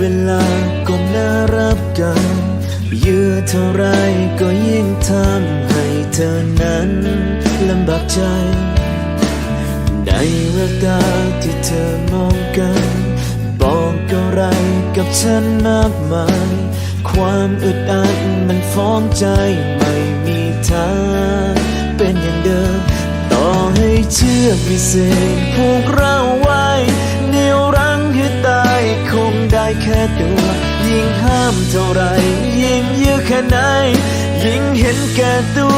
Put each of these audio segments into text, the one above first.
เวลาก็น่ารับกันเยือเท่าไรก็ยิ่งทำให้เธอนั้นลำบากใจ ในแววตาที่เธอมองกัน บอกอะไรกับฉันมากมาย ความอึดอัดมันฟ้องใจไม่มีทางเป็นอย่างเดิม ต่อให้เชื่อกวิเศษผูกเราไว้เหนียวรั้งให้ตายคงได้แค่ตัว ยิ่งห้ามเท่าไร ยิ่งยื้อแค่ไหน ยิ่งเห็นแก่ตัว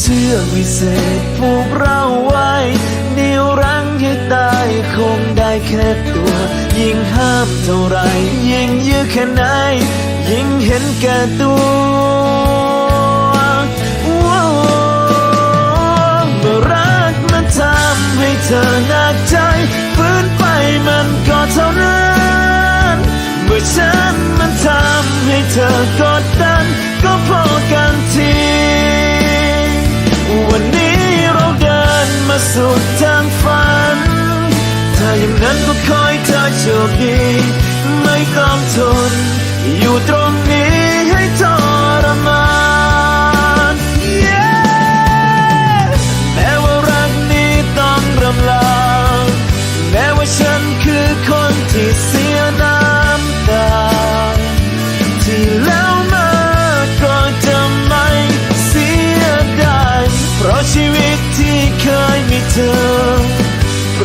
เชื่อวิเศษผูกเราไว้เหนียวรั้งให้ตายคงได้แค่ตัว ยิ่งห้ามเท่าไร ยิ่งยื้อแค่ไหน ยิ่งเห็นแก่ตัวว้เมื่อรักมันทำให้เธอหนักใจฝืนไปมันก็เท่านั้นเมื่อฉันมันทำให้เธอกดดัน ก็พอกันที สุดทางฝัน ถ้าอย่างนั้นก็คอยเธอโชคดี ไม่ต้องทนอยู่ตรงนี้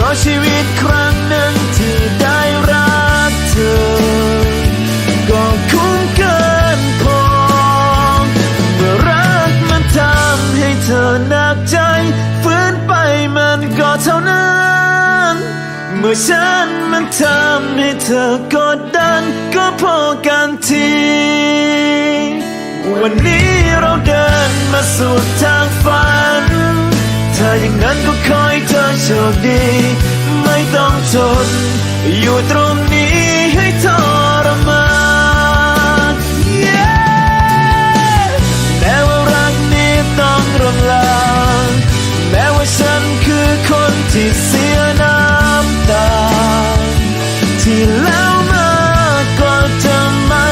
ราะชีวิตครั้งหนึ่งที่ได้รักเธอ ก็คุ้มเกินพอเมื่อรักมันทำให้เธอหนักใจฝืนไปมันก็เท่านั้น เมื่อฉันมันทำให้เธอกดดันก็พอกันที วันนี้เราเดินมาสู่ทางฝันถ้าอย่างนั้นก็คอยเธอ โชคดี ไม่ต้องทน อยู่ตรงนี้ให้ทรมาน Yeah แม้ว่ารักนี้ต้องรำลาแม้ว่าฉันคือคนที่เสียน้ำตา ที่แล้วมาก็จะไม่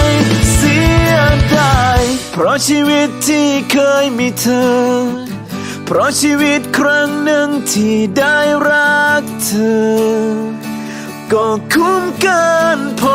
เสียดายเพราะชีวิตที่เคยมีเธอ เพราะชีวิตครั้งหนึ่งที่ได้รักเธอ ก็คุ้มเกินพอ